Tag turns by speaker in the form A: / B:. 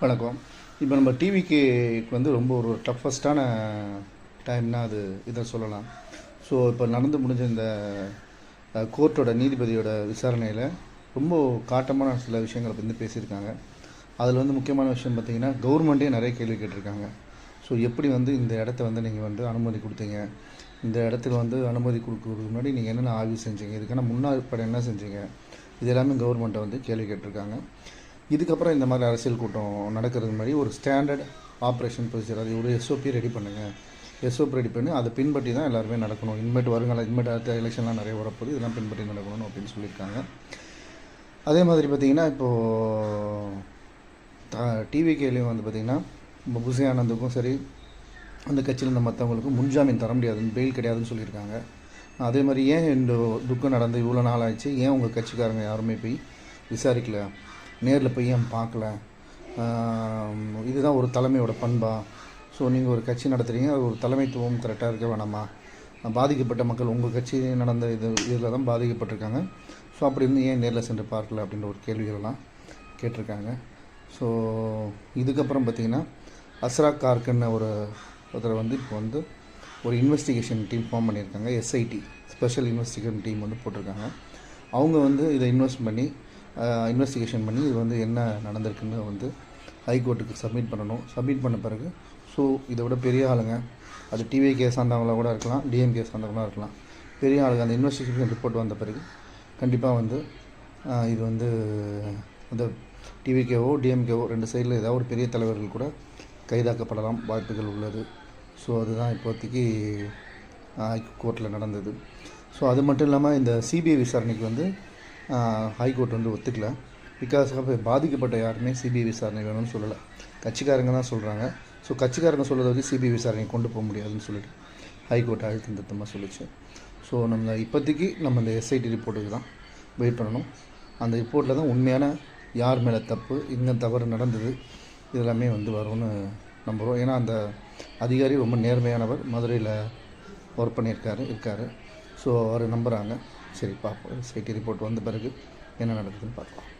A: வணக்கம். இப்போ நம்ம டிவிக்கு வந்து ரொம்ப ஒரு டஃபஸ்டான டைம்னா அது இதை சொல்லலாம். ஸோ இப்போ நடந்து முடிஞ்ச இந்த கோர்ட்டோட நீதிபதியோட விசாரணையில் ரொம்ப காட்டமான சில விஷயங்களை வந்து பேசியிருக்காங்க. அதில் வந்து முக்கியமான விஷயம் பார்த்தீங்கன்னா கவர்மெண்ட்டே நிறைய கேள்வி கேட்டிருக்காங்க. ஸோ எப்படி வந்து இந்த இடத்த வந்து நீங்கள் வந்து அனுமதி கொடுத்தீங்க? இந்த இடத்துல வந்து அனுமதி கொடுக்கறதுக்கு முன்னாடி நீங்கள் என்னென்ன ஆய்வு செஞ்சீங்க? இதுக்கான முன்னாடி என்ன செஞ்சீங்க? இது எல்லாமே கவர்மெண்ட்டை வந்து கேள்வி கேட்டிருக்காங்க. இதுக்கப்புறம் இந்த மாதிரி அரசியல் கூட்டம் நடக்கிறது மாதிரி ஒரு ஸ்டாண்டர்ட் ஆப்ரேஷன் ப்ரொசீஜர் அது ஒரு எஸ்ஓபி ரெடி பண்ணுங்கள் எஸ்ஓபி ரெடி பண்ணி அதை பின்பற்றி தான் எல்லாருமே நடக்கணும். இனிமேட்டு வருங்கால இனிமேட்டு அடுத்த எலெக்ஷன்லாம் நிறைய வரப்போகுது. இதெல்லாம் பின்பற்றி நடக்கணும் அப்படின்னு சொல்லியிருக்காங்க. அதே மாதிரி பார்த்திங்கன்னா இப்போது டிவி கேலையும் வந்து பார்த்திங்கன்னா நம்ம புசி ஆனந்துக்கும் சரி அந்த கட்சியில் இருந்த மற்றவங்களுக்கும் முன்ஜாமீன் தர முடியாதுன்னு பெயில் கிடையாதுன்னு சொல்லியிருக்காங்க. அதே மாதிரி ஏன் இந்த துக்கம் நடந்து இவ்வளோ நாள் ஆயிடுச்சு ஏன் உங்கள் கட்சிக்காரங்க யாருமே போய் விசாரிக்கல? நேரில் போய் ஏன் பார்க்கல? இதுதான் ஒரு தலைமையோட பண்பா. ஸோ நீங்கள் ஒரு கட்சி நடத்துகிறீங்க அது ஒரு தலைமைத்துவம் கரெக்டாக இருக்க வேணாமா? பாதிக்கப்பட்ட மக்கள் உங்கள் கட்சி நடந்த இது இதில் தான் பாதிக்கப்பட்டிருக்காங்க. ஸோ அப்படி இருந்து ஏன் நேரில் சென்று பார்க்கல அப்படின்ற ஒரு கேள்விகள்லாம் கேட்டிருக்காங்க. ஸோ இதுக்கப்புறம் பார்த்திங்கன்னா அஸ்ரா கார்க்குன்னு ஒரு ஒருத்தர் வந்து இப்போ வந்து ஒரு இன்வெஸ்டிகேஷன் டீம் ஃபார்ம் பண்ணியிருக்காங்க. எஸ்ஐடி ஸ்பெஷல் இன்வெஸ்டிகேஷன் டீம் வந்து போட்டிருக்காங்க. அவங்க வந்து இதை இன்வெஸ்ட் பண்ணி இன்வெஸ்டிகேஷன் பண்ணி இது வந்து என்ன நடந்திருக்குன்னு வந்து ஹைகோர்ட்டுக்கு சப்மிட் பண்ணணும். சப்மிட் பண்ண பிறகு ஸோ இதை விட பெரிய ஆளுங்க அது டிவி கேஸ் சார்ந்தவங்களாக கூட இருக்கலாம் டிஎம்கே சார்ந்தவங்களாக இருக்கலாம். பெரிய ஆளுங்க அந்த இன்வெஸ்டிகேஷன் ரிப்போர்ட் வந்த பிறகு கண்டிப்பாக வந்து இது வந்து அந்த டிவிகேவோ டிஎம்கேவோ ரெண்டு சைடில் ஏதாவது ஒரு பெரிய தலைவர்கள் கூட கைதாக்கப்படலாம் வாய்ப்புகள் உள்ளது. ஸோ அதுதான் இப்போதைக்கு கோர்ட்டில் நடந்தது. ஸோ அது மட்டும் இல்லாமல் இந்த சிபிஐ விசாரணைக்கு வந்து ஹைகோர்ட் வந்து ஒத்துக்கல. பிகாஸ் ஆஃப் பாதிக்கப்பட்ட யாருமே சிபிஐ விசாரணை வேணும்னு சொல்லலை. கட்சிக்காரங்க தான் சொல்கிறாங்க ஸோ கட்சிக்காரங்க சொல்கிறத வச்சு சிபிஐ விசாரணை கொண்டு போக முடியாதுன்னு சொல்லிட்டு ஹைகோர்ட் அழுத்தம் திருத்தமாக சொல்லிச்சு. ஸோ நம்ம இப்போதைக்கு நம்ம இந்த எஸ்ஐடி ரிப்போர்ட்டுக்கு தான் வெயிட் பண்ணணும். அந்த ரிப்போர்ட்டில் தான் உண்மையான யார் மேலே தப்பு இங்கே தவறு நடந்தது இதெல்லாமே வந்து வரும்னு நம்புகிறோம் ஏன்னா அந்த அதிகாரி ரொம்ப நேர்மையானவர். மதுரையில் ஒர்க் பண்ணியிருக்காரு இருக்கார். ஸோ அவர் நம்புகிறாங்க சரி பார்ப்போம். சைட்டு ரிப்போர்ட் வந்த பிறகு என்ன நடக்குதுன்னு பார்க்கலாம்.